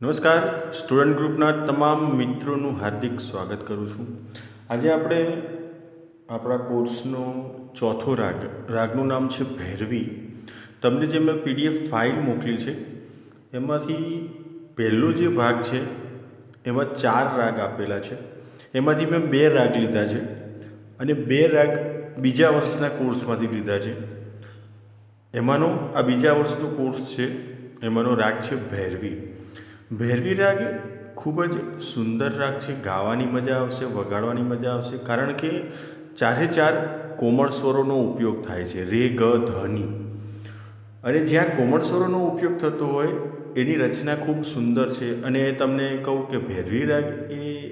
નમસ્કાર. સ્ટુડન્ટ ગ્રુપના તમામ મિત્રોનું હાર્દિક સ્વાગત કરું છું. આજે આપણે આપણા કોર્સનો ચોથો રાગ, રાગનું નામ છે ભૈરવી. તમને જે મેં પીડીએફ ફાઇલ મોકલી છે, એમાંથી પહેલો જે ભાગ છે, એમાં ચાર રાગ આપેલા છે. એમાંથી મેં બે રાગ લીધા છે અને બે રાગ બીજા વર્ષના કોર્સમાંથી લીધા છે. એમાંનો આ બીજા વર્ષનો કોર્સ છે, એમાંનો રાગ છે ભૈરવી. ભૈરવી રાગ ખૂબ જ સુંદર રાગ છે. ગાવાની મજા આવશે, વગાડવાની મજા આવશે. કારણ કે ચારે ચાર કોમળ સ્વરોનો ઉપયોગ થાય છે. રે, ગ ધની અને જ્યાં કોમળ સ્વરોનો ઉપયોગ થતો હોય, એની રચના ખૂબ સુંદર છે. અને તમને કહું કે ભૈરવી રાગ એ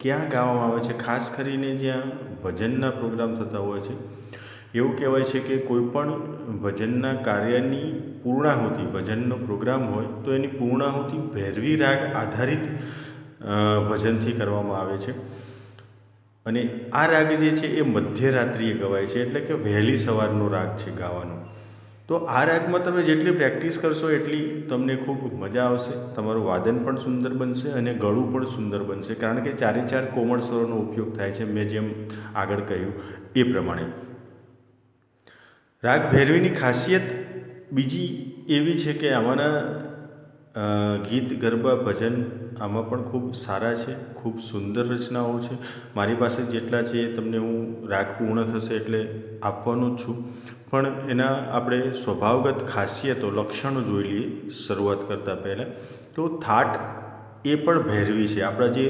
ક્યાં ગાવામાં આવે છે? ખાસ કરીને જ્યાં ભજનના પ્રોગ્રામ થતા હોય છે. એવું કહેવાય છે કે કોઈ પણ ભજનના કાર્યની પૂર્ણાહુતિ, ભજનનો પ્રોગ્રામ હોય તો એની પૂર્ણાહુતિ ભૈરવી રાગ આધારિત ભજનથી કરવામાં આવે છે. અને આ રાગ જે છે એ મધ્યરાત્રિએ ગવાય છે, એટલે કે વહેલી સવારનો રાગ છે ગાવાનો. તો આ રાગમાં તમે જેટલી પ્રેક્ટિસ કરશો એટલી તમને ખૂબ મજા આવશે, તમારું વાદન પણ સુંદર બનશે અને ગળું પણ સુંદર બનશે. કારણ કે ચારે ચાર કોમળ સ્વરોનો ઉપયોગ થાય છે, મેં જેમ આગળ કહ્યું એ પ્રમાણે. રાગ ભૈરવીની ખાસિયત બીજી એવી છે કે આમાંના ગીત, ગરબા, ભજન આમાં પણ ખૂબ સારા છે, ખૂબ સુંદર રચનાઓ છે. મારી પાસે જેટલા છે એ તમને હું રાગ પૂર્ણ થશે એટલે આપવાનો જ છું. પણ એના આપણે સ્વભાવગત ખાસિયતો, લક્ષણો જોઈ લઈએ શરૂઆત કરતાં પહેલાં. તો થાટ એ પણ ભૈરવી છે. આપણા જે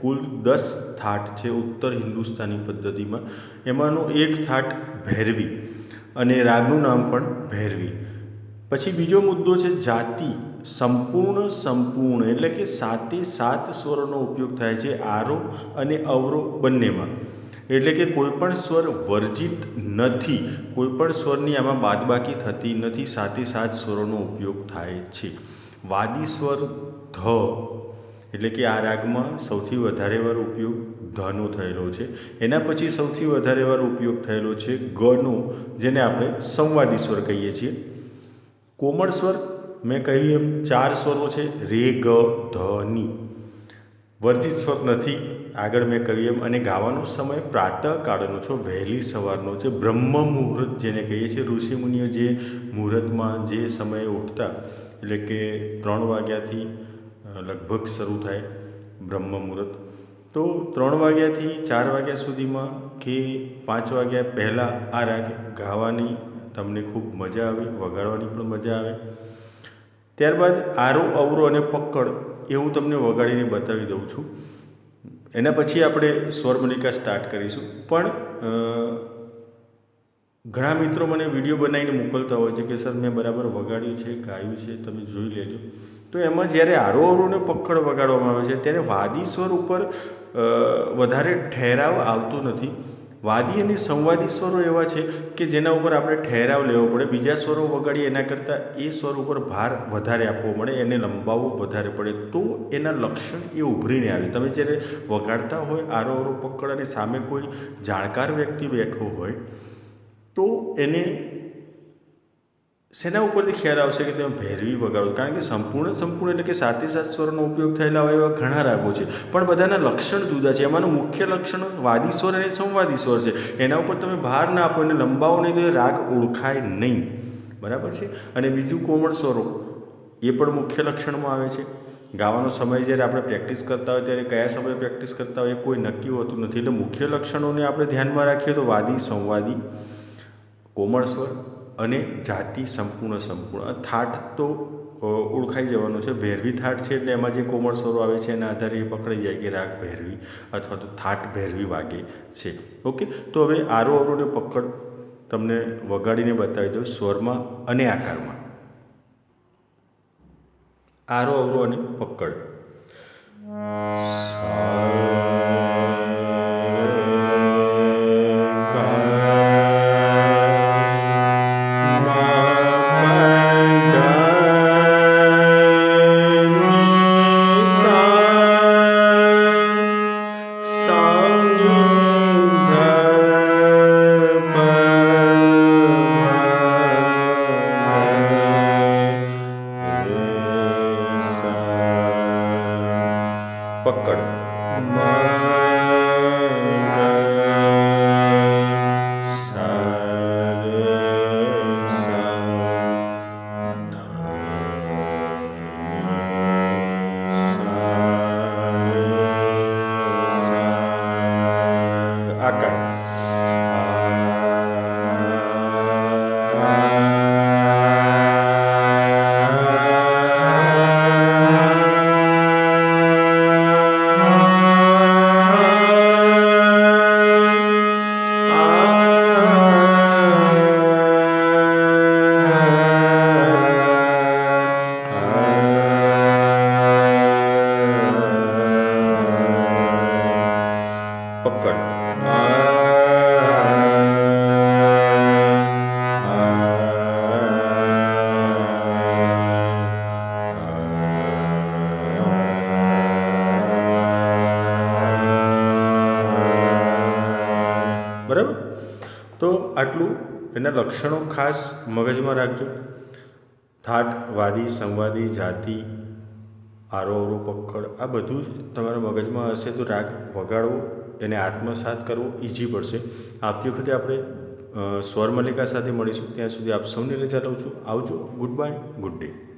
કુલ દસ થાટ છે ઉત્તર હિન્દુસ્તાની પદ્ધતિમાં, એમાંનો એક થાટ ભૈરવી. અને રાગનું નામ પણ ભૈરવી. પછી બીજો મુદ્દો છે જાતિ. સંપૂર્ણ સંપૂર્ણ એટલે કે સાતે સાત સ્વરોનો ઉપયોગ થાય છે આરો અને અવરો બંનેમાં. એટલે કે કોઈપણ સ્વર વર્જિત નથી કોઈપણ સ્વરની આમાં બાદબાકી થતી નથી, સાતે સાત સ્વરોનો ઉપયોગ થાય છે. વાદી સ્વર ધ, એટલે કે આ રાગમાં સૌથી વધારે વાર ઉપયોગ ધનો થયેલો છે. એના પછી સૌથી વધારે વાર ઉપયોગ થયેલો છે ગનો, જેને આપણે સંવાદી સ્વર કહીએ છીએ. કોમળ સ્વર, મેં કહ્યું એમ, ચાર સ્વરો છે. રે, ગ, ધ, ની. વર્જિત સ્વર નથી. આગળ મેં કહ્યું એમ, અને ગાવાનો સમય પ્રાતઃકાળનો છો, વહેલી સવારનો છે. બ્રહ્મ મુહૂર્ત જેને કહીએ છીએ. ઋષિમુનિઓ જે મુહૂર્તમાં જે સમયે ઉઠતા, એટલે કે ત્રણ વાગ્યાથી લગભગ શરૂ થાય બ્રહ્મ મુહૂર્ત. તો ત્રણ વાગ્યાથી ચાર વાગ્યા સુધીમાં કે પાંચ વાગ્યા પહેલાં આ રાગ ગાવાની તમને ખૂબ મજા આવે, વગાડવાની પણ મજા આવે. ત્યારબાદ આરો, અવરો અને પક્કડ હું તમને વગાડીને બતાવી દઉં છું. એના પછી આપણે સ્વરમલિકા સ્ટાર્ટ કરીશું. પણ ઘણા મિત્રો મને વીડિયો બનાવીને મોકલતા હોય છે કે, સર, મેં બરાબર વગાડ્યું છે, ગાયું છે, તમે જોઈ લેજો. તો એમાં જ્યારે આરો અવરોને પકડ વગાડવામાં આવે છે, ત્યારે વાદી સ્વર ઉપર વધારે ઠેરાવ આવતો નથી. વાદી અને સંવાદી સ્વરો એવા છે કે જેના ઉપર આપણે ઠેરાવ લેવો પડે. બીજા સ્વરો વગાડીએ એના કરતાં એ સ્વર ઉપર ભાર વધારે આપવો મળે, એને લંબાવવો વધારે પડે. તો એના લક્ષણ એ ઉભરીને આવે. તમે જ્યારે વગાડતા હોય આરો અવરો પકડ અને સામે કોઈ જાણકાર વ્યક્તિ બેઠો હોય તો એને શેના ઉપરથી ખ્યાલ આવશે કે તમે ભૈરવી વગાડો. કારણ કે સંપૂર્ણ સંપૂર્ણ એટલે કે સાતે સાત સ્વરનો ઉપયોગ થયેલા હોય એવા ઘણા રાગો છે. પણ બધાના લક્ષણ જુદા છે. એમાંનું મુખ્ય લક્ષણ વાદી સ્વર અને સંવાદી સ્વર છે. એના ઉપર તમે ભાર ના આપો એને લંબાવો નહીં તો એ રાગ ઓળખાય નહીં. બરાબર છે? અને બીજું કોમળ સ્વરો એ પણ મુખ્ય લક્ષણમાં આવે છે. ગાવાનો સમય જ્યારે આપણે પ્રેક્ટિસ કરતા હોય ત્યારે કયા સમયે પ્રેક્ટિસ કરતા હોય એ કોઈ નક્કી હોતું નથી. એટલે મુખ્ય લક્ષણોને આપણે ધ્યાનમાં રાખીએ તો વાદી, સંવાદી કોમળ સ્વર અને જાતિ સંપૂર્ણ સંપૂર્ણ. થાટ તો ઓળખાઈ જવાનો છે. ભૈરવી થાટ છે એટલે એમાં જે કોમળ સ્વરો આવે છે એના આધારે એ પકડાઈ જાય કે રાગ ભૈરવી અથવા તો થાટ ભૈરવી વાગે છે. ઓકે તો હવે આરો અવરોને પકડ. તમને વગાડીને બતાવી દો સ્વરમાં અને આકારમાં. આરો અવરો અને પકડ. Sa પકડ બરાબર? તો આટલું. એના લક્ષણો ખાસ મગજમાં રાખજો. થાટ, વાદી, સંવાદી, જાતિ, આરો પક્કડ, આ બધું જ તમારા મગજમાં હશે તો રાગ વગાડવો, એને આત્મસાત કરવો ઇઝી પડશે. આવતી વખતે આપણે સ્વરમલ્લિકા સાથે મળીશું. ત્યાં સુધી આપ સૌની રજા લઉં છું. આવજો. Good bye. Good day.